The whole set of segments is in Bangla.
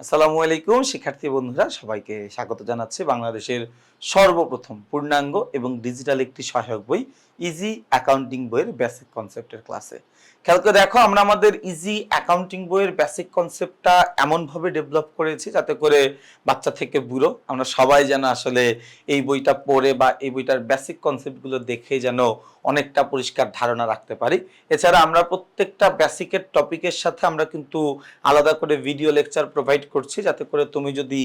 আসসালামু আলাইকুম, শিক্ষার্থী বন্ধুরা, সবাইকে স্বাগত জানাচ্ছি বাংলাদেশের সর্বপ্রথম পূর্ণাঙ্গ এবং ডিজিটাল একটি সহায়ক বই ইজি অ্যাকাউন্টিং বইয়ের বেসিক কনসেপ্টের ক্লাসে খেয়াল করে দেখো, আমরা আমাদের ইজি অ্যাকাউন্টিং বইয়ের বেসিক কনসেপ্টটা এমনভাবে ডেভেলপ করেছি যাতে করে বাচ্চা থেকে বুড়ো, আমরা সবাই যেন আসলে এই বইটা পড়ে বা এই বইটার বেসিক কনসেপ্টগুলো দেখে যেন অনেকটা পরিষ্কার ধারণা রাখতে পারি। এছাড়া আমরা প্রত্যেকটা বেসিকের টপিকের সাথে আমরা কিন্তু আলাদা করে ভিডিও লেকচার প্রোভাইড করছি, যাতে করে তুমি যদি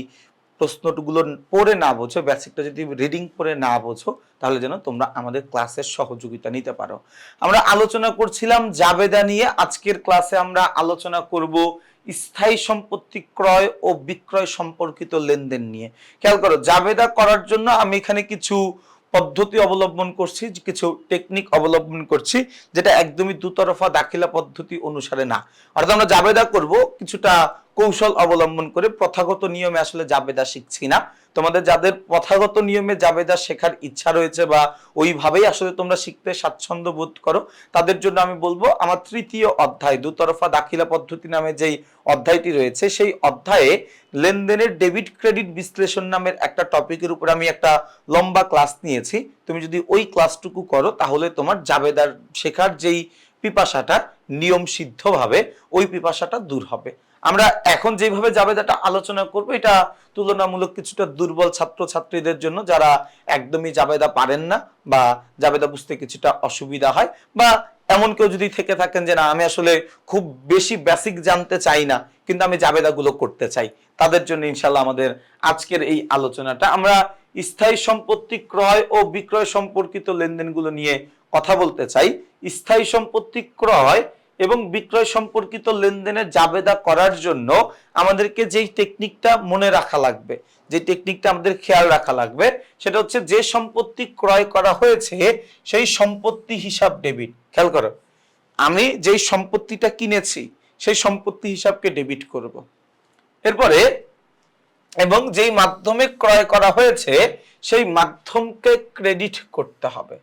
প্রশ্নগুলো পড়ে না বোঝো, বেসিকটা যদি রিডিং পড়ে না বোঝো, তাহলে যেন তোমরা আমাদের ক্লাসের সহযোগিতা নিতে পারো। আমরা আলোচনা করছিলাম জাবেদা নিয়ে, আজকের ক্লাসে আমরা আলোচনা করব স্থায়ী সম্পত্তি ক্রয় ও বিক্রয় সম্পর্কিত লেনদেন নিয়ে। খেয়াল করো, জাবেদা করার জন্য আমি এখানে কিছু পদ্ধতি অবলম্বন করছি, কিছু টেকনিক অবলম্বন করছি, যেটা একদমই দুতরফা দাখিলা পদ্ধতি অনুসারে না। অর্থাৎ আমরা জাবেদা করব, কিছুটা কৌশল অবলম্বন করে প্রথাগত নিয়মে আসলে জাবেদা শিখছি না। তোমাদের যাদের প্রথাগত নিয়মে জাবেদা শেখার ইচ্ছা রয়েছে বা ওইভাবেই আসলে তোমরা শিখতে স্বাচ্ছন্দ্য বোধ করো, তাদের জন্য আমি বলব আমার তৃতীয় অধ্যায়, দুতরফা দাখিলা পদ্ধতি নামে যেই অধ্যায়টি রয়েছে, সেই অধ্যায়ে লেনদেনের ডেবিট ক্রেডিট বিশ্লেষণ নামের একটা টপিকের উপর আমি একটা লম্বা ক্লাস নিয়েছি। তুমি যদি ওই ক্লাসটুকু করো, তাহলে তোমার জাবেদার শেখার যেই পিপাসাটা নিয়ম সিদ্ধভাবে ওই পিপাসাটা দূর হবে। আমরা এখন যেভাবে জাবেদাটা আলোচনা করব, এটা তুলনামূলক কিছুটা দুর্বল ছাত্র ছাত্রীদের জন্য যারা একদমই জাবেদা পারেন না বা জাবেদা বুঝতে কিছুটা অসুবিধা হয় বা এমন কেউ যদি থেকে থাকেন যে, না, আমি আসলে খুব বেশি বেসিক জানতে চাই না, কিন্তু আমি জাবেদাগুলো করতে চাই। তাদের জন্য ইনশাল্লাহ আমাদের আজকের এই আলোচনাটা। আমরা স্থায়ী সম্পত্তি ক্রয় ও বিক্রয় সম্পর্কিত লেনদেনগুলো নিয়ে কথা বলতে চাই। স্থায়ী সম্পত্তি ক্রয় এবং বিক্রয় সম্পর্কিত লেনদেনের জাবেদা করার জন্য আমাদেরকে যেই টেকনিকটা মনে রাখা লাগবে যে টেকনিকটা আমাদের খেয়াল রাখা লাগবে, সেটা হচ্ছে যে সম্পত্তি ক্রয় করা হয়েছে, সেই সম্পত্তি হিসাব ডেবিট খেয়াল করো, আমি যেই সম্পত্তিটা কিনেছি, সেই সম্পত্তি হিসাবকে ডেবিট করব। এরপরে, এবং যেই মাধ্যমে ক্রয় করা হয়েছে, সেই মাধ্যমকে ক্রেডিট করতে হবে।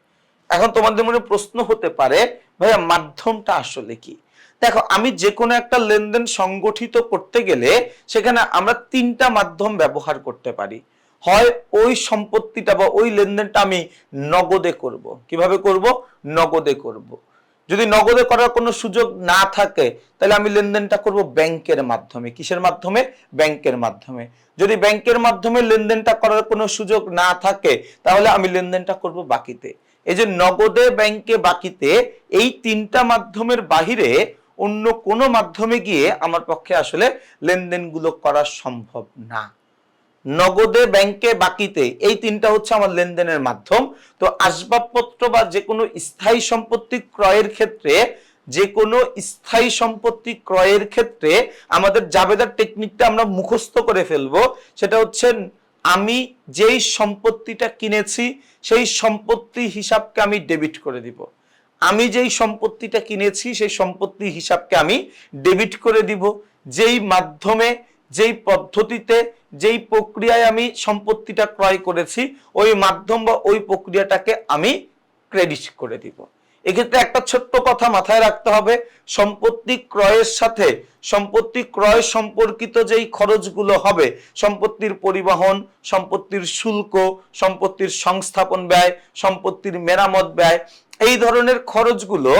এখন তোমাদের মনে প্রশ্ন হতে পারে ভাইয়া, মাধ্যমটা আসলে কি? দেখো, আমি যে কোনো একটা লেনদেন সংগঠিত করতে গেলে সেখানে আমরা তিনটা মাধ্যম ব্যবহার করতে পারি। হয় ওই সম্পত্তিটা বা ওই লেনদেনটা আমি নগদে করব। কীভাবে করব? নগদে করব। যদি নগদে করার কোনো সুযোগ না থাকে, তাহলে আমি লেনদেনটা করব ব্যাংকের মাধ্যমে। কিসের মাধ্যমে? ব্যাংকের মাধ্যমে। যদি ব্যাংকের মাধ্যমে লেনদেনটা করার কোনো সুযোগ না থাকে, তাহলে আমি লেনদেনটা করব বাকিতে। এই যে নগদে ব্যাংকে বাকিতে এই তিনটা মাধ্যমের বাহিরে অন্য কোনো মাধ্যমে গিয়ে আমার পক্ষে আসলে লেনদেনগুলো করা সম্ভব না। নগদে ব্যাংকে বাকিতে এই তিনটা হচ্ছে আমার লেনদেনের মাধ্যম। তো আসবাবপত্র বা যে কোনো স্থায়ী সম্পত্তি ক্রয়ের ক্ষেত্রে যে কোনো স্থায়ী সম্পত্তি ক্রয়ের ক্ষেত্রে আমাদের জাবেদার টেকনিকটা আমরা মুখস্থ করে ফেলব। সেটা হচ্ছে আমি যেই সম্পত্তিটা কিনেছি, সেই সম্পত্তি হিসাবকে আমি ডেবিট করে দিব। আমি যেই সম্পত্তিটা কিনেছি, সেই সম্পত্তি হিসাবকে আমি ডেবিট করে দিব। যেই মাধ্যমে, যেই পদ্ধতিতে, যেই প্রক্রিয়ায় আমি সম্পত্তিটা ক্রয় করেছি, ওই মাধ্যম বা ওই প্রক্রিয়াটাকে আমি ক্রেডিট করে দিব। এক্ষেত্রে একটা ছোট্ট কথা মাথায় রাখতে হবে, সম্পত্তি ক্রয়ের সাথে, সম্পত্তি ক্রয় সম্পর্কিত যেই খরচগুলো হবে, সম্পত্তির পরিবহন, সম্পত্তির শুল্ক, সম্পত্তির সংস্থাপন ব্যয়, সম্পত্তির মেরামত ব্যয়, এই ধরনের খরচগুলো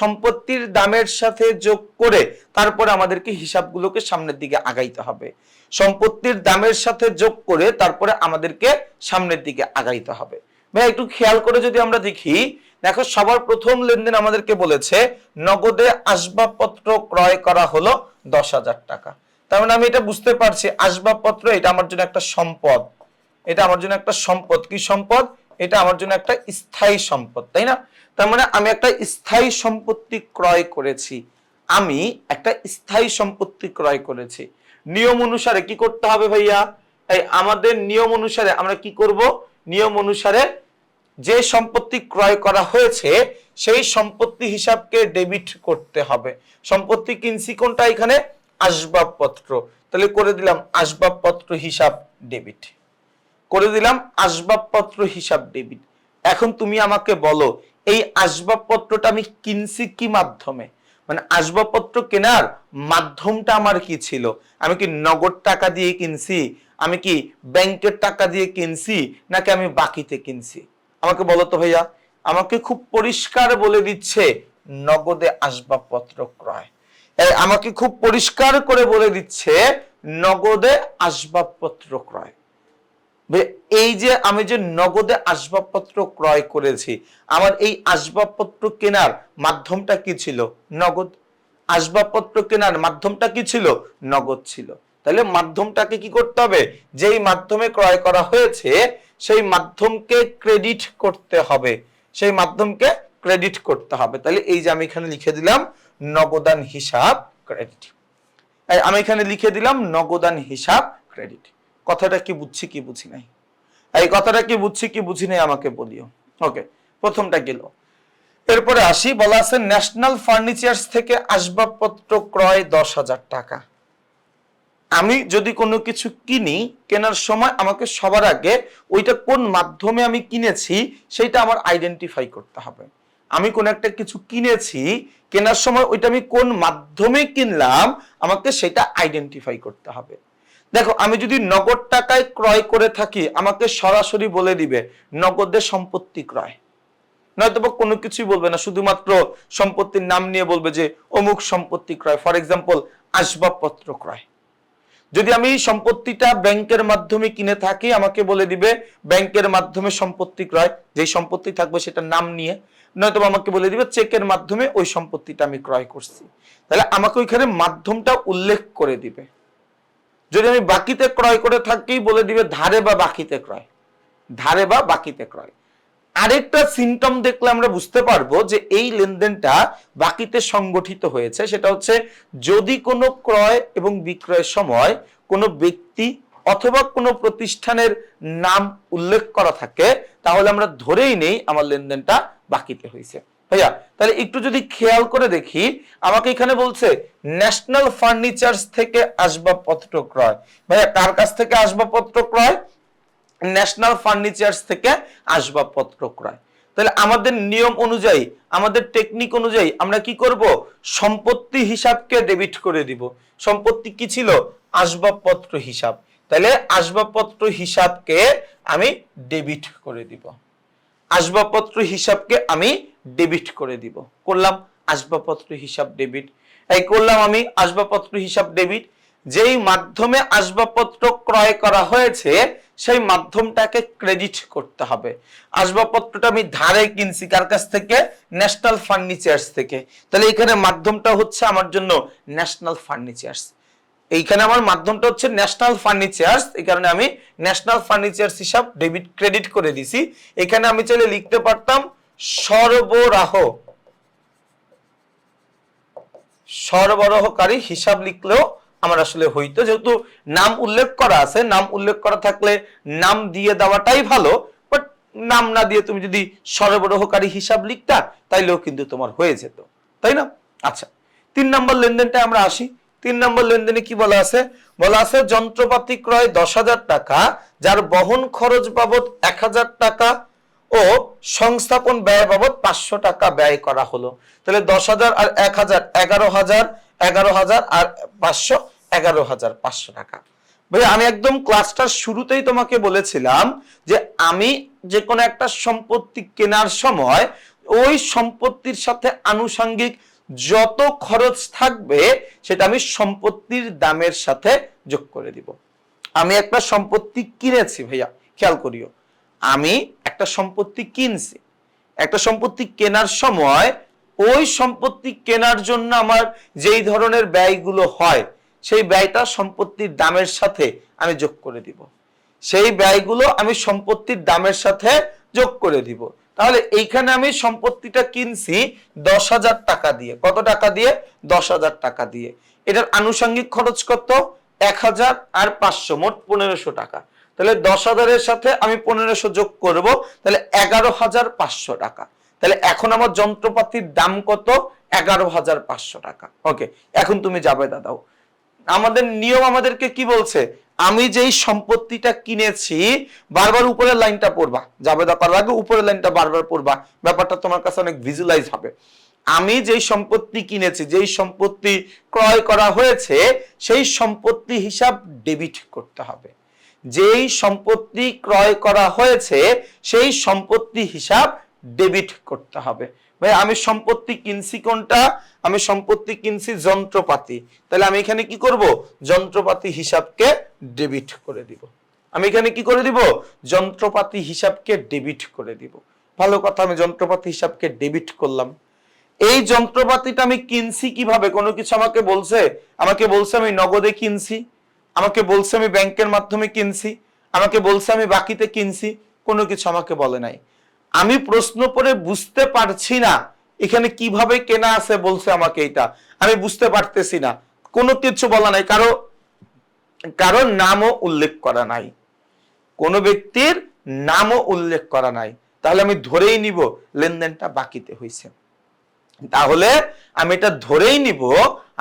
সম্পত্তির দামের সাথে যোগ করে তারপরে আমাদেরকে হিসাবগুলোকে সামনের দিকে আগাইতে হবে। সম্পত্তির দামের সাথে যোগ করে তারপরে আমাদেরকে সামনের দিকে আগাইতে হবে। ভাই একটু খেয়াল করে যদি আমরা দেখি দেখো, সবার প্রথম লেনদেন আমাদেরকে বলেছে নগদে আসবাবপত্র ক্রয় করা হলো দশ হাজার টাকা। তার মানে আমি এটা বুঝতে পারছি, আসবাবপত্র এটা আমার জন্য একটা সম্পদ। এটা আমার জন্য একটা সম্পদ। কি সম্পদ? এটা আমার জন্য একটা স্থায়ী সম্পদ, তাই না? তার মানে আমি একটা স্থায়ী সম্পত্তি ক্রয় করেছি। আমি একটা স্থায়ী সম্পত্তি ক্রয় করেছি। নিয়ম অনুসারে কি করতে হবে ভাইয়া? এই আমাদের নিয়ম অনুসারে আমরা কি করব? নিয়ম অনুসারে যে সম্পত্তি ক্রয় করা হয়েছে, সেই সম্পত্তি হিসাবকে ডেবিট করতে হবে। সম্পত্তি কিনছি কোনটা? এখানে আসবাবপত্র। তাহলে করে দিলাম আসবাবপত্র হিসাব ডেবিট করে দিলাম আসবাবপত্র হিসাব ডেবিট এখন তুমি আমাকে বলো, এই আসবাবপত্রটা আমি কিনছি কি মাধ্যমে? মানে আসবাবপত্র কেনার মাধ্যমটা আমার কি ছিল? আমি কি নগদ টাকা দিয়ে কিনছি? আমি কি ব্যাংকের টাকা দিয়ে কিনছি? নাকি আমি বাকিতে কিনছি? আমাকে বলো তো ভাইয়া, আমাকে খুব পরিষ্কার বলে দিচ্ছে নগদে আসবাবপত্র ক্রয়। আমাকে খুব পরিষ্কার করে বলে দিচ্ছে নগদে আসবাবপত্র ক্রয়। এই যে আমি যে নগদে আসবাবপত্র ক্রয় করেছি, আমার এই আসবাবপত্র কেনার মাধ্যমটা কি ছিল? নগদ। আসবাবপত্র কেনার মাধ্যমটা কি ছিল? নগদ ছিল। তাহলে মাধ্যমটাকে কি করতে হবে? যেই মাধ্যমে ক্রয় করা হয়েছে সেই মাধ্যমকে ক্রেডিট করতে হবে। সেই মাধ্যমকে ক্রেডিট করতে হবে। তাহলে এই যে আমি এখানে লিখে দিলাম নগদান হিসাব ক্রেডিট আমি এখানে লিখে দিলাম নগদান হিসাব ক্রেডিট কথাটা কি বুঝছি, কি বুঝি নাই? এই কথাটা কি বুঝছি, কি বুঝি নাই আমাকে বলিও। ওকে প্রথমটা গেল। এরপরে আসি, বলা আছে ন্যাশনাল ফার্নিচার্স থেকে আসবাবপত্র ক্রয় দশ হাজার টাকা। আমি যদি কোনো কিছু কিনি, কেনার সময় আমাকে সবার আগে ওইটা কোন মাধ্যমে আমি কিনেছি সেটা আমার আইডেন্টিফাই করতে হবে। আমি কোন একটা কিছু কিনেছি, কেনার সময় ওইটা আমি কোন মাধ্যমে কিনলাম, আমাকে সেটা আইডেন্টিফাই করতে হবে। দেখো, আমি যদি নগদ টাকায় ক্রয় করে থাকি, আমাকে সরাসরি বলে দিবে, নগদে সম্পত্তি ক্রয়। নয়তো বা কোনো কিছুই বলবে না, শুধুমাত্র সম্পত্তির নাম নিয়ে বলবে যে, অমুক সম্পত্তি ক্রয়। ফর এক্সাম্পল আসবাবপত্র ক্রয়। যদি আমি সম্পত্তিটা ব্যাংকের মাধ্যমে কিনে থাকি, আমাকে বলে দিবে, ব্যাংকের মাধ্যমে সম্পত্তি ক্রয়, যেই সম্পত্তি থাকবে সেটার নাম নিয়ে। নয়তো আমাকে বলে দিবে, চেকের মাধ্যমে ওই সম্পত্তিটা আমি ক্রয় করছি। তাহলে আমাকে ওইখানে মাধ্যমটা উল্লেখ করে দিবে। যদি আমি বাকিতে ক্রয় করে থাকি, বলে দিবে ধারে বা বাকিতে ক্রয়। ধারে বা বাকিতে ক্রয়। আরেকটা সিমটম দেখলে আমরা বুঝতে পারব যে এই লেনদেনটা বাকিতে সংগঠিত হয়েছে। সেটা হচ্ছে যদি কোনো ক্রয় এবং বিক্রয়ের সময় কোনো ব্যক্তি অথবা কোনো প্রতিষ্ঠানের নাম উল্লেখ করা থাকে, তাহলে আমরা ধরেই নেই আমার লেনদেনটা বাকিতে হয়েছে। ভাইয়া, তাহলে একটু যদি খেয়াল করে দেখি, আমাকে এখানে বলছে ন্যাশনাল ফার্নিচার্স থেকে আসবাবপত্র ক্রয়। ভাইয়া, কার কাছ থেকে আসবাবপত্র ক্রয়? ন্যাশনাল ফার্নিচার্স থেকে আসবাবপত্র ক্রয়। তাহলে আমাদের নিয়ম অনুযায়ী, আমাদের টেকনিক অনুযায়ী আমরা কি করব? সম্পত্তি হিসাবকে ডেবিট করে দিব। সম্পত্তি কি ছিল? আসবাবপত্র হিসাব। তাহলে আসবাবপত্র হিসাবকে আমি ডেবিট করে দিব। আসবাবপত্র হিসাবকে আমি ডেবিট করে দিব। করলাম আসবাবপত্র হিসাব ডেবিট। এই করলাম আমি আসবাবপত্র হিসাব ডেবিট। যেই মাধ্যমে আসবাবপত্র ক্রয় করা হয়েছে, সেই মাধ্যমটাকে ক্রেডিট করতে হবে। আসবাবপত্রটা আমি ধারে কিনছি কার কাছ থেকে? ন্যাশনাল ফার্নিচার্স থেকে। তাহলে এখানে মাধ্যমটা হচ্ছে আমার জন্য ন্যাশনাল ফার্নিচার্স এইখানে আমার মাধ্যমটা হচ্ছে ন্যাশনাল ফার্নিচার্স এই কারণে আমি ন্যাশনাল ফার্নিচার্স হিসাব ডেবিট ক্রেডিট করে দিছি। এখানে আমি চাইলে লিখতে পারতাম সরবরাহ। সরবরাহকারী হিসাব লিখলেও আমার আসলে হইতো। যেহেতু নাম উল্লেখ করা আছে, নাম উল্লেখ করা থাকলে নাম দিয়ে দেওয়াটাই ভালো বাট নাম না দিয়ে তুমি যদি সরবরাহকারী হিসাব লিখতা, তাইলেও কিন্তু তোমার হয়ে যেত। তাই না? আচ্ছা তিন নম্বর লেনদেনটা আমরা আসি। তিন নম্বর লেনদেনে কি বলা আছে? বলা আছে যন্ত্রপাতি ক্রয় দশ হাজার টাকা, যার বহন খরচ বাবদ এক হাজার টাকা ও সংস্থাপন ব্যয় বাবদ পাঁচশো টাকা ব্যয় করা হলো। তাহলে দশ হাজার আর এক হাজার এগারো হাজার এগারো হাজার আর পাঁচশো এগারো হাজার পাঁচশো টাকা। ভাই আমি একদম ক্লাসটার শুরুতেই তোমাকে বলেছিলাম যে আমি যে কোনো একটা সম্পত্তি কেনার সময় ওই সম্পত্তির সাথে আনুষঙ্গিক যত খরচ থাকবে সেটা আমি সম্পত্তির দামের সাথে যোগ করে দিব। আমি একটা সম্পত্তি কিনেছি ভাইয়া, খেয়াল করিও। আমি একটা সম্পত্তি কিনছি। একটা সম্পত্তি কেনার সময় ওই সম্পত্তি কেনার জন্য আমার যেই ধরনের ব্যয়গুলো হয়, সেই ব্যয়টা সম্পত্তির দামের সাথে আমি যোগ করে দিব। সেই ব্যয়গুলো আমি সম্পত্তির দামের সাথে যোগ করে দিব। তাহলে এইখানে আমি সম্পত্তিটা কিনছি দশ হাজার টাকা দিয়ে। কত টাকা দিয়ে? দশ হাজার টাকা দিয়ে। এটার আনুষঙ্গিক খরচ কত? এক হাজার আর পাঁচশো, মোট পনেরোশো টাকা। তাহলে দশ হাজারের সাথে আমি পনেরোশো যোগ করব, তাহলে এগারো হাজার পাঁচশো টাকা। তাহলে এখন আমার যন্ত্রপাতির দাম কত? এগারো হাজার পাঁচশো টাকা। ওকে, এখন তুমি যাবে দাদাও আমাদের নিয়ম আমাদেরকে কি বলছে? আমি যেই সম্পত্তিটা কিনেছি, বারবার উপরের লাইনটা পড়বা। যাবে করার আগে উপরের লাইনটা বারবার পড়বা। ব্যাপারটা তোমার কাছে অনেক ভিজুয়ালাইজ হবে। আমি যেই সম্পত্তি কিনেছি, যেই সম্পত্তি ক্রয় করা হয়েছে, সেই সম্পত্তি হিসাব ডেবিট করতে হবে। যেই সম্পত্তি ক্রয় করা হয়েছে, সেই সম্পত্তি হিসাব ডেবিট করতে হবে। ভাই, আমি সম্পত্তি কিনছি কোনটা? আমি সম্পত্তি কিনছি যন্ত্রপাতি। তাহলে আমি এখানে কি করব? যন্ত্রপাতি হিসাবকে ডেবিট করে দিব। আমি এখানে কি করে দিব? যন্ত্রপাতি হিসাবকে ডেবিট করে দিব। ভালো কথা, আমি যন্ত্রপাতি হিসাবকে ডেবিট করলাম। এই যন্ত্রপাতিটা আমি কিনছি কীভাবে? কোনো কিছু আমাকে বলছে? আমাকে বলছে আমি নগদে কিনছি। আমাকে বলছে আমি ব্যাংকের মাধ্যমে কিনছি, আমাকে বলছে আমি বাকিতে কিনছি, কোনো কিছু আমাকে বলে নাই। আমি প্রশ্ন করে বুঝতে পারছি না, এখানে কীভাবে কেনা আছে বলছে আমাকে এটা। আমি বুঝতে পারতেছি না, কোনো কিছু বলা নাই, কারও কারও নামও উল্লেখ করা নাই। কোনো ব্যক্তির নামও উল্লেখ করা নাই। তাহলে আমি ধরেই নিব, লেনদেনটা বাকিতে হয়েছে। তাহলে আমি এটা ধরেই নিব,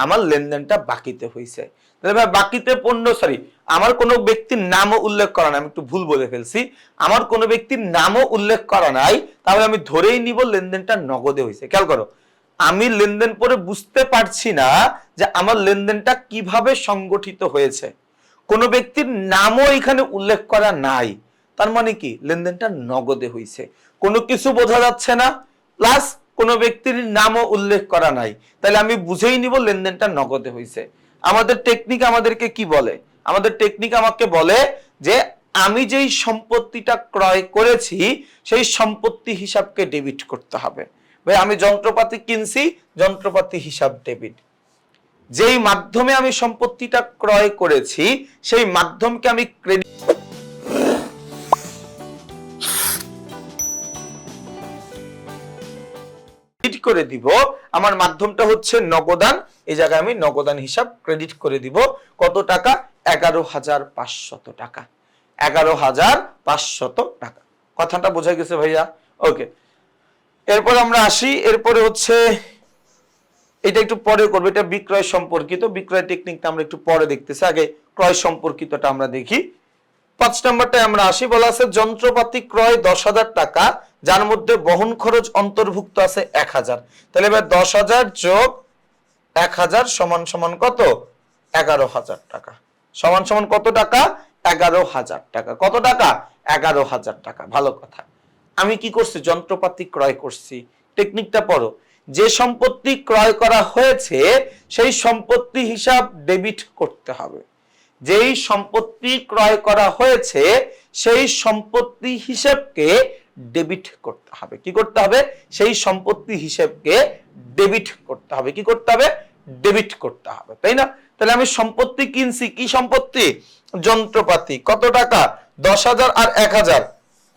আমার লেনদেনটা বাকিতে হয়েছে। তাহলে ভাই, বাকিতে পণ্য সরি আমার কোনো ব্যক্তির নামও উল্লেখ করা নাই, আমি একটু ভুল বলে ফেলছি। আমার কোনো ব্যক্তির নামও উল্লেখ করা নাই, তাহলে আমি ধরেই নিব লেনদেনটা নগদে হয়েছে। খেয়াল করো, আমি লেনদেন পরে বুঝতে পারছি না যে আমার লেনদেনটা কীভাবে সংগঠিত হয়েছে। কোনো ব্যক্তির নামও এখানে উল্লেখ করা নাই, তার মানে কি? লেনদেনটা নগদে হয়েছে। কোনো কিছু বোঝা যাচ্ছে না প্লাস কোনো ব্যক্তির নামও উল্লেখ করা নাই, তাহলে আমি বুঝেই নিব লেনদেনটা নগদে হয়েছে। আমাদের টেকনিক আমাদেরকে কি বলে? আমাদের টেকনিক আমাকে বলে যে, আমি যেই সম্পত্তিটা ক্রয় করেছি, সেই সম্পত্তি হিসাবকে ডেবিট করতে হবে। ভাই, আমি যন্ত্রপাতি কিনছি, যন্ত্রপাতি হিসাব ডেবিট যেই মাধ্যমে আমি সম্পত্তিটা ক্রয় করেছি, সেই মাধ্যমকে আমি ক্রেডিট করে দিব। আমার মাধ্যমটা হচ্ছে নগদান। এই জায়গায় আমি নগদান হিসাব ক্রেডিট করে দিব। কত টাকা? এগারো হাজার পাঁচশত টাকা। এগারো হাজার পাঁচশত টাকা। কথাটা বোঝা গেছে ভাইয়া? ওকে। এরপর আমরা আসি। এরপরে হচ্ছে, এটা একটু পরে করব। এটা বিক্রয় সম্পর্কিত। বিক্রয় টেকনিকটা আমরা একটু পরে দেখতেছি। আগে ক্রয় সম্পর্কিতটা আমরা দেখি। পাঁচ নম্বরটায় আমরা আসি। বলা আছে, যন্ত্রপাতি ক্রয় দশ হাজার টাকা। যার মধ্যে বহন খরচ অন্তর্ভুক্ত আছে এক হাজার। তাহলে এবার দশ হাজার যোগ এক হাজার সমান সমান কত? এগারো হাজার টাকা। সমান সমান কত টাকা? এগারো হাজার টাকা। কত টাকা? এগারো হাজার টাকা। ভালো কথা। আমি কি করছি? যন্ত্রপাতি ক্রয় করছি। টেকনিকটা পড়ো। যে সম্পত্তি ক্রয় করা হয়েছে, সেই সম্পত্তি হিসাব ডেবিট করতে হবে। যেই সম্পত্তি ক্রয় করা হয়েছে, সেই সম্পত্তি হিসেবকে ডেবিট করতে হবে। কি করতে হবে? সেই সম্পত্তি হিসেবকে ডেবিট করতে হবে। কি করতে হবে? ডেবিট করতে হবে। তাই না? তাহলে আমি সম্পত্তি কিনছি। কি সম্পত্তি? যন্ত্রপাতি। কত টাকা? দশ হাজার আর এক হাজার।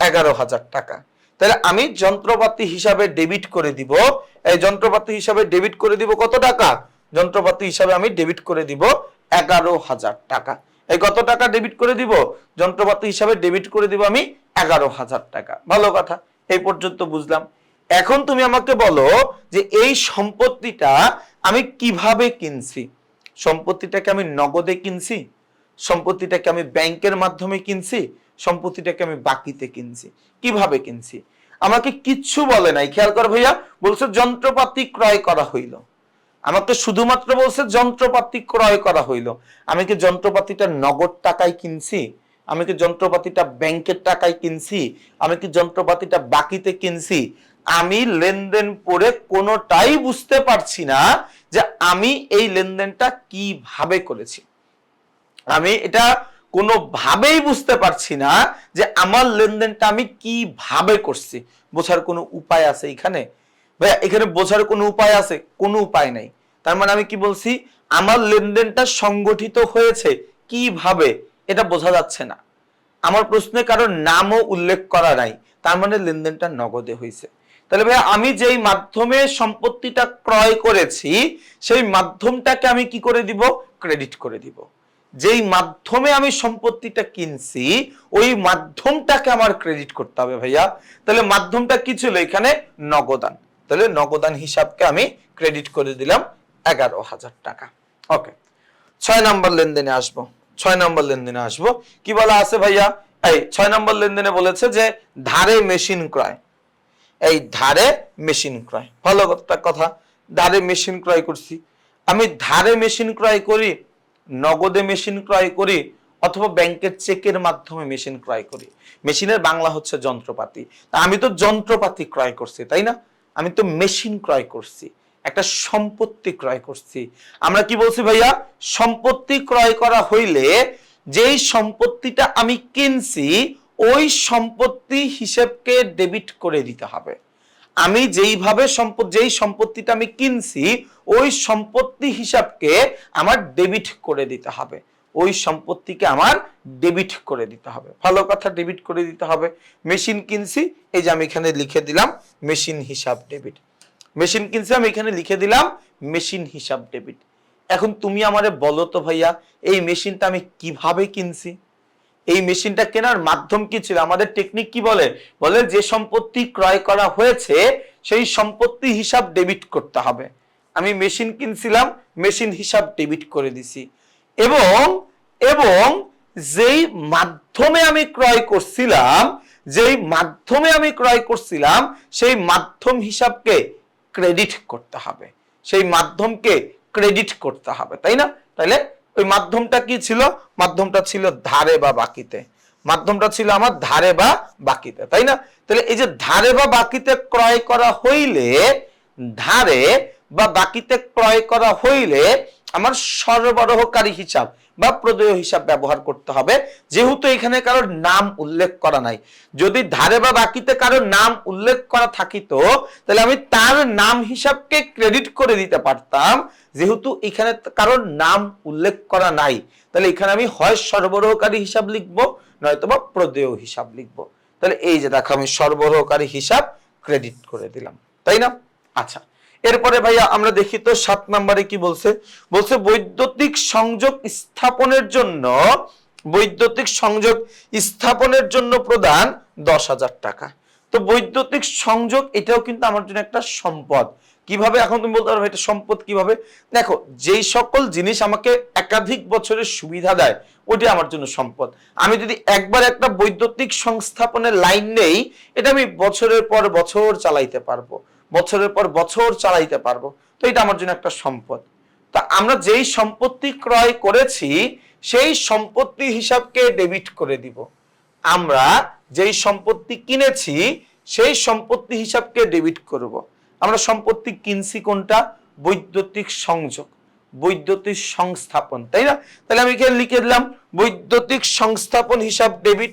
এগারো হাজার টাকা। তাহলে আমি যন্ত্রপাতি হিসাবে ডেবিট করে দিব। এই যন্ত্রপাতি হিসাবে ডেবিট করে দিব কত টাকা? যন্ত্রপাতি হিসাবে আমি ডেবিট করে দিব এগারো হাজার টাকা। এই কত টাকা ডেবিট করে দিব? যন্ত্রপাতি হিসাবে ডেবিট করে দিব আমি এগারো হাজার টাকা। ভালো কথা, এই পর্যন্ত বুঝলাম। এখন তুমি আমাকে বলো যে এই সম্পত্তিটা আমি কীভাবে কিনছি? সম্পত্তিটাকে আমি নগদে কিনছি? সম্পত্তিটাকে আমি ব্যাংকের মাধ্যমে কিনছি? সম্পত্তিটাকে আমি বাকিতে কিনছি? কীভাবে কিনছি? আমাকে কিচ্ছু বলে নাই। খেয়াল কর ভাইয়া, বলছো যন্ত্রপাতি ক্রয় করা হইল। আমাকে শুধুমাত্র বলছে যন্ত্রপাতি ক্রয় করা হইল। আমি কি যন্ত্রপাতিটা নগদ টাকায় কিনছি? আমি কি যন্ত্রপাতিটা ব্যাংকের টাকায় কিনছি? আমি কি যন্ত্রপাতিটা বাকিতে কিনছি? আমি লেনদেন পড়ে কোনোটাই বুঝতে পারছি না যে আমি এই লেনদেনটা কীভাবে করেছি। আমি এটা কোনোভাবেই বুঝতে পারছি না যে আমার লেনদেনটা আমি কীভাবে করছি। বোঝার কোনো উপায় আছে এখানে? ভাইয়া, এখানে বোঝার কোনো উপায় আছে? কোনো উপায় নাই। তার মানে আমি কি বলছি, আমার লেনদেনটা সংগঠিত হয়েছে কীভাবে এটা বোঝা যাচ্ছে না। আমার প্রশ্নে কারোর নামও উল্লেখ করা নাই, তার মানে লেনদেনটা নগদে হয়েছে। তাহলে ভাইয়া, আমি যেই মাধ্যমে সম্পত্তিটা ক্রয় করেছি, সেই মাধ্যমটাকে আমি কি করে দিব? ক্রেডিট করে দিব। যেই মাধ্যমে আমি সম্পত্তিটা কিনছি, ওই মাধ্যমটাকে আমার ক্রেডিট করতে হবে ভাইয়া। তাহলে মাধ্যমটা কি ছিল? এখানে নগদান। তাহলে নগদান হিসাবকে আমি ক্রেডিট করে দিলাম এগারো হাজার টাকা। ওকে ছয় নম্বর লেনদেনে আসব। ছয় নম্বর লেনদেনে আসব। কি বলা আছে ভাইয়া? এই ছয় নম্বর লেনদেনে বলেছে যে ধারে মেশিন ক্রয়। এই ধারে মেশিন ক্রয়। ভালো একটা কথা, ধারে মেশিন ক্রয় করছি। আমি ধারে মেশিন ক্রয় করি, নগদে মেশিন ক্রয় করি, অথবা ব্যাংকের চেকের মাধ্যমে মেশিন ক্রয় করি। মেশিনের বাংলা হচ্ছে যন্ত্রপাতি। তা আমি তো যন্ত্রপাতি ক্রয় করছি, তাই না? আমি তো মেশিন ক্রয় করছি, একটা সম্পত্তি ক্রয় করছি। আমরা কি বলছি ভাইয়া? সম্পত্তি ক্রয় করা হইলে যেই সম্পত্তিটা আমি কিনছি, ওই সম্পত্তি হিসেবকে ডেবিট করে দিতে হবে। আমি যেইভাবে সম্পদ যেই সম্পত্তিটা আমি কিনছি, ওই সম্পত্তি হিসাবকে আমার ডেবিট করে দিতে হবে। ওই সম্পত্তিকে আমার ডেবিট করে দিতে হবে। ভালো কথা ডেবিট করে দিতে হবে। মেশিন কিনছি, এই যে আমি এখানে লিখে দিলাম মেশিন হিসাব ডেবিট মেশিন কিনছি, আমি এখানে লিখে দিলাম মেশিন হিসাব ডেবিট এখন তুমি আমারে বলো তো ভাইয়া, এই মেশিনটা আমি কীভাবে কিনছি? এই মেশিনটা কেনার মাধ্যম কি ছিল? আমাদের টেকনিক কি বলে? বলে যে সম্পত্তি ক্রয় করা হয়েছে, সেই সম্পত্তি হিসাব ডেবিট করতে হবে। আমি মেশিন কিনছিলাম মেশিন হিসাব ডেবিট করে দিছি। এবং এবং যেই মাধ্যমে আমি ক্রয় করছিলাম, যেই মাধ্যমে আমি ক্রয় করছিলাম, সেই মাধ্যম হিসাবকে ক্রেডিট করতে হবে। সেই মাধ্যমকে ক্রেডিট করতে হবে, তাই না? তাইলে ওই মাধ্যমটা কি ছিল? মাধ্যমটা ছিল ধারে বা বাকিতে। মাধ্যমটা ছিল আমার ধারে বা বাকিতে, তাই না? তাহলে এই যে ধারে বা বাকিতে ক্রয় করা হইলে, ধারে বা বাকিতে ক্রয় করা হইলে আমার সরবরাহকারী হিসাব বা প্রদেয় হিসাব ব্যবহার করতে হবে। যেহেতু এখানে কারোর নাম উল্লেখ করা নাই। যদি ধারে বা বাকিতে কারোর নাম উল্লেখ করা থাকিত, তাহলে আমি তার নাম হিসাবকে ক্রেডিট করে দিতে পারতাম। যেহেতু এখানে কারোর নাম উল্লেখ করা নাই, তাহলে এখানে আমি হয় সরবরাহকারী হিসাব লিখব নয়তো বা প্রদেয় হিসাব লিখব। তাহলে এই যে দেখো, আমি সরবরাহকারী হিসাব ক্রেডিট করে দিলাম। তাই না? আচ্ছা। এরপরে ভাইয়া আমরা দেখি তো সাত নম্বরে কি বলছে? বলছে বৈদ্যুতিক সংযোগ স্থাপনের জন্য, বৈদ্যুতিক সংযোগ স্থাপনের জন্য প্রদান দশ হাজার টাকা। তো বৈদ্যুতিক সংযোগ এটাও কিন্তু আমার জন্য একটা সম্পদ। কীভাবে? এখন তুমি বলতে পারবে এটা সম্পদ কীভাবে? দেখো, যেই সকল জিনিস আমাকে একাধিক বছরের সুবিধা দেয় ওটি আমার জন্য সম্পদ। আমি যদি একবার একটা বৈদ্যুতিক সংস্থাপনের লাইন নেই, এটা আমি বছরের পর বছর চালাইতে পারব। বছরের পর বছর চালাইতে পারব। তো এটা আমার জন্য একটা সম্পদ। তা আমরা যেই সম্পত্তি ক্রয় করেছি, সেই সম্পত্তি হিসাবকে ডেবিট করে দিব। আমরা যেই সম্পত্তি কিনেছি, সেই সম্পত্তি হিসাবকে ডেবিট করব। আমরা সম্পত্তি কিনছি কোনটা? বৈদ্যুতিক সংযোগ, বৈদ্যুতিক সংস্থাপন, তাই না? তাহলে আমি এখানে লিখে দিলাম, বৈদ্যুতিক সংস্থাপন হিসাব ডেবিট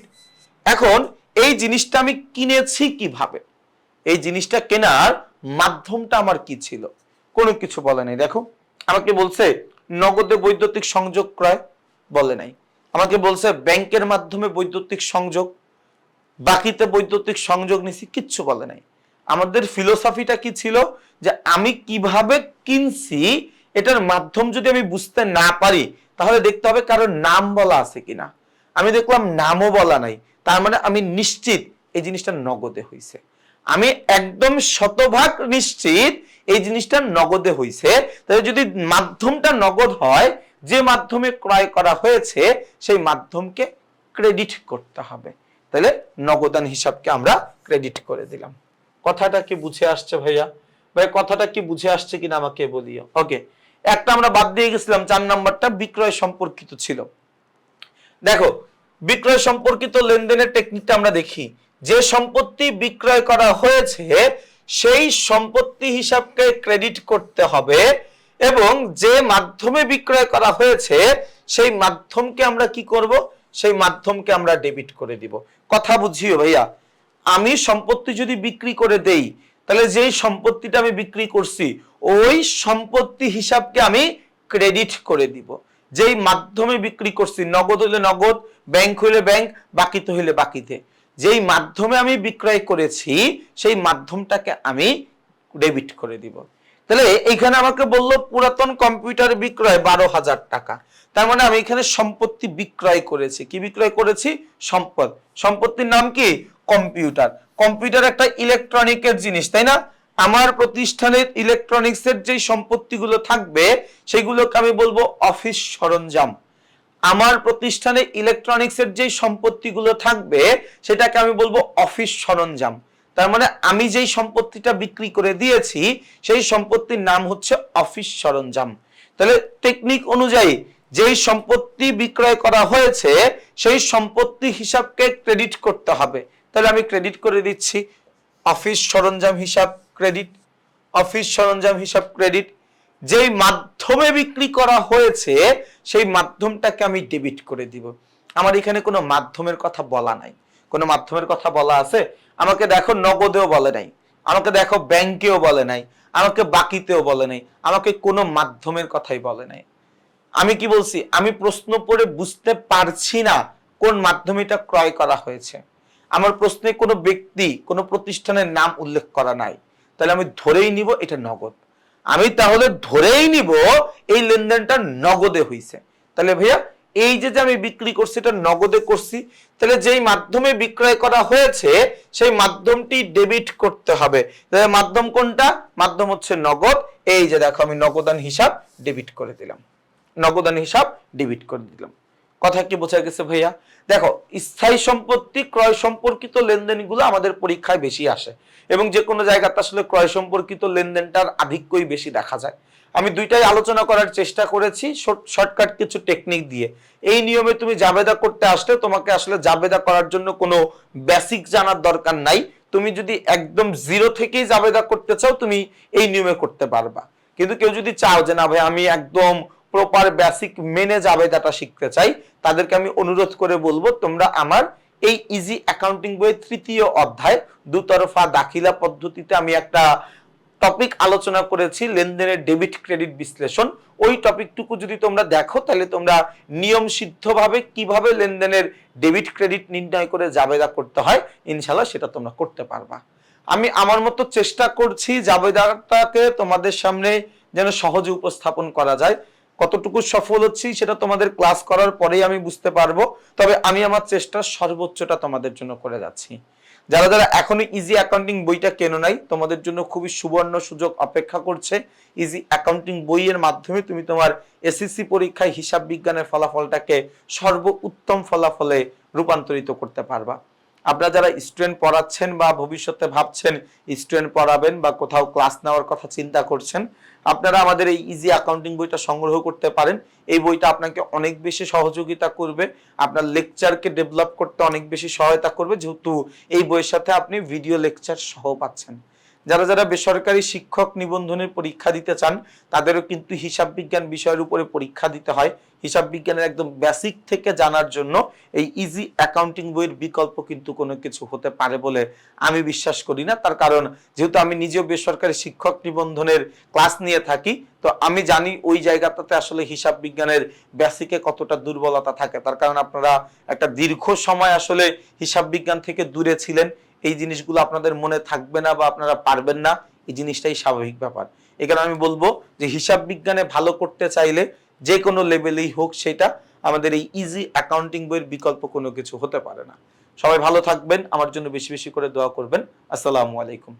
এখন এই জিনিসটা আমি কিনেছি কীভাবে? এই জিনিসটা কেনার মাধ্যমটা আমার কি ছিল? কোনো কিছু বলে নাই। দেখো, আমাকে বলছে, নগদে বৈদ্যুতিক সংযোগ ক্রয় বলে নাই। আমাকে বলছে, ব্যাংকের মাধ্যমে বৈদ্যুতিক সংযোগ, বাকিতে বৈদ্যুতিক সংযোগ নিছি, কিচ্ছু বলে নাই। আমাদের ফিলোসফিটা কি ছিল? যে আমি কীভাবে কিনছি, এটার মাধ্যম যদি আমি বুঝতে না পারি, তাহলে দেখতে হবে কারোর নাম বলা আছে কিনা। আমি দেখলাম নামও বলা নাই। তার মানে আমি নিশ্চিত এই জিনিসটা নগদে হইছে। আমি একদম শতভাগ নিশ্চিত এই জিনিসটা নগদে হইছে। তাহলে যদি মাধ্যমটা নগদ হয়, যে মাধ্যমে ক্রয় করা হয়েছে, সেই মাধ্যমকে ক্রেডিট করতে হবে। তাহলে নগদান হিসাবকে আমরা ক্রেডিট করে দিলাম। কথাটা কি বুঝে আসছে ভাইয়া? ভাই, কথাটা কি বুঝে আসছে কিনা আমাকে বলিও। ওকে একটা আমরা বাদ দিয়ে গেছিলাম, চার নাম্বারটা বিক্রয় সম্পর্কিত ছিল। দেখো, বিক্রয় সম্পর্কিত লেনদেনের টেকনিকটা আমরা দেখি। যে সম্পত্তি বিক্রয় করা হয়েছে, সেই সম্পত্তি হিসাবকে ক্রেডিট করতে হবে এবং যে মাধ্যমে বিক্রয় করা হয়েছে, সেই মাধ্যমকে আমরা কি করব? সেই মাধ্যমকে আমরা ডেবিট করে দিব। কথা বুঝিও ভাইয়া, আমি সম্পত্তি যদি বিক্রি করে দেই, তাহলে যেই সম্পত্তিটা আমি বিক্রি করছি, ওই সম্পত্তি হিসাবকে আমি ক্রেডিট করে দিব। যেই মাধ্যমে বিক্রি করছি, নগদ হলে নগদ, ব্যাংক হইলে ব্যাংক, বাকিতে হইলে বাকিতে। যেই মাধ্যমে আমি বিক্রয় করেছি, সেই মাধ্যমটাকে আমি ডেবিট করে দিব। তাহলে এইখানে আমাকে বলল, পুরাতন কম্পিউটার বিক্রয় বারো হাজার টাকা। তার মানে আমি এখানে সম্পত্তি বিক্রয় করেছি। কি বিক্রয় করেছি? সম্পদ। সম্পত্তির নাম কি? কম্পিউটার কম্পিউটার একটা ইলেকট্রনিকের জিনিস, তাই না? আমার প্রতিষ্ঠানের ইলেকট্রনিক্সের যে সম্পত্তিগুলো থাকবে, সেগুলোকে আমি বলব অফিস সরঞ্জাম। আমার প্রতিষ্ঠানে ইলেকট্রনিক্সের যে সম্পত্তিগুলো থাকবে, সেটাকে আমি বলব অফিস সরঞ্জাম। তার মানে আমি যেই সম্পত্তিটা বিক্রি করে দিয়েছি, সেই সম্পত্তির নাম হচ্ছে অফিস সরঞ্জাম। তাহলে টেকনিক অনুযায়ী যেই সম্পত্তি বিক্রয় করা হয়েছে, সেই সম্পত্তি হিসাবকে ক্রেডিট করতে হবে। তাহলে আমি ক্রেডিট করে দিচ্ছি। অফিস সরঞ্জাম হিসাব ক্রেডিট অফিস সরঞ্জাম হিসাব ক্রেডিট যেই মাধ্যমে বিক্রি করা হয়েছে, সেই মাধ্যমটাকে আমি ডেবিট করে দিব। আমার এখানে কোনো মাধ্যমের কথা বলা নাই। কোনো মাধ্যমের কথা বলা আছে? আমাকে দেখো নগদেও বলে নাই। আমাকে দেখো ব্যাংকেও বলে নাই। আমাকে বাকিতেও বলে নাই। আমাকে কোনো মাধ্যমের কথাই বলে নাই। আমি কি বলছি? আমি প্রশ্ন পড়ে বুঝতে পারছি না কোন মাধ্যমে এটা ক্রয় করা হয়েছে। আমার প্রশ্নে কোনো ব্যক্তি, কোনো প্রতিষ্ঠানের নাম উল্লেখ করা নাই। তাহলে আমি ধরেই নিব এটা নগদ। আমি তাহলে ধরেই নিব এই লেনদেনটা নগদে হইছে। তাহলে ভাইয়া, এই যে যে আমি বিক্রি করছি, এটা নগদে করছি, তাহলে যেই মাধ্যমে বিক্রয় করা হয়েছে, সেই মাধ্যমটি ডেবিট করতে হবে। তাহলে মাধ্যম কোনটা? মাধ্যম হচ্ছে নগদ। এই যে দেখো, আমি নগদান হিসাব ডেবিট করে দিলাম। নগদান হিসাব ডেবিট করে দিলাম। কথা কি বোঝা গেছে ভাইয়া? দেখো, স্থায়ী সম্পত্তি, ক্রয় সম্পর্কিত লেনদেনগুলো আমাদের পরীক্ষায় বেশি আসে এবং যে কোনো জায়গাতে আসলে ক্রয় সম্পর্কিত লেনদেনটার আধিক্যই বেশি দেখা যায়। আমি দুইটাই আলোচনা করার চেষ্টা করেছি শর্টকাট কিছু টেকনিক দিয়ে। এই নিয়মে তুমি জাবেদা করতে আসলে তোমাকে আসলে জাবেদা করার জন্য কোনো বেসিক জানার দরকার নাই। তুমি যদি একদম জিরো থেকেই জাবেদা করতে চাও, তুমি এই নিয়মে করতে পারবা। কিন্তু কেউ যদি চাও যে, না ভাই, আমি একদম প্রপার বেসিক মেনে যাবে জাবেদাটা শিখতে চাই, তাদেরকে আমি অনুরোধ করে বলব, তোমরা আমার এই ইজি অ্যাকাউন্টিং বইয়ের তৃতীয় অধ্যায় দুতরফা দাখিলা পদ্ধতিতে আমি একটা টপিক আলোচনা করেছি, লেনদেনের ডেবিট ক্রেডিট বিশ্লেষণ। ওই টপিকটুকু যদি তোমরা দেখো, তাহলে তোমরা নিয়ম সিদ্ধভাবে কীভাবে লেনদেনের ডেবিট ক্রেডিট নির্ণয় করে জাবেদা করতে হয় ইনশাল্লাহ সেটা তোমরা করতে পারবা। আমি আমার মতো চেষ্টা করছি জাবেদাটাকে তোমাদের সামনে যেন সহজে উপস্থাপন করা যায়। কতটুকু সফল হচ্ছি সেটা তোমাদের ক্লাস করার পরেই আমি বুঝতে পারব। তবে আমি আমার চেষ্টা সর্বোচ্চটা তোমাদের জন্য করে যাচ্ছি। যারা যারা এখনও ইজি অ্যাকাউন্টিং বইটা কেনো নাই, তোমাদের জন্য খুবই সুবর্ণ সুযোগ অপেক্ষা করছে। ইজি অ্যাকাউন্টিং বইয়ের মাধ্যমে তুমি তোমার এসএসসি পরীক্ষায় হিসাব বিজ্ঞানের ফলাফলটাকে সর্ব উত্তম ফলাফলে রূপান্তরিত করতে পারবা। আপনারা যারা স্টুডেন্ট পড়াচ্ছেন বা ভবিষ্যতে ভাবছেন স্টুডেন্ট পড়াবেন বা কোথাও ক্লাস নেওয়ার কথা চিন্তা করছেন আপনারা আমাদের এই ইজি অ্যাকাউন্টিং বইটা সংগ্রহ করতে পারেন। এই বইটা আপনাকে অনেক বেশি সহযোগিতা করবে। আপনার লেকচারকে ডেভেলপ করতে অনেক বেশি সহায়তা করবে। যেহেতু এই বইয়ের সাথে আপনি ভিডিও লেকচার সহ পাচ্ছেন। যারা যারা বেসরকারি শিক্ষক নিবন্ধনের পরীক্ষা দিতে চান, তাদেরও কিন্তু হিসাব বিজ্ঞান বিষয়ের উপরে পরীক্ষা দিতে হয়। হিসাব বিজ্ঞানের একদম বেসিক থেকে জানার জন্য এই ইজি অ্যাকাউন্টিং বইয়ের বিকল্প কিন্তু কোনো কিছু হতে পারে বলে আমি বিশ্বাস করি না। তার কারণ, যেহেতু আমি নিজেও বেসরকারি শিক্ষক নিবন্ধনের ক্লাস নিয়ে থাকি, তো আমি জানি ওই জায়গাটাতে আসলে হিসাব বিজ্ঞানের বেসিকে কতটা দুর্বলতা থাকে। তার কারণ আপনারা একটা দীর্ঘ সময় আসলে হিসাব বিজ্ঞান থেকে দূরে ছিলেন। এই জিনিসগুলো আপনাদের মনে থাকবে না বা আপনারা পারবেন না, এই জিনিসটাই স্বাভাবিক ব্যাপার। এখানে আমি বলব যে হিসাব বিজ্ঞানে ভালো করতে চাইলে যে কোনো লেভেলেই হোক সেটা আমাদের এই ইজি অ্যাকাউন্টিং বইয়ের বিকল্প কোনো কিছু হতে পারে না। সবাই ভালো থাকবেন, আমার জন্য বেশি বেশি করে দোয়া করবেন। আসসালামু আলাইকুম।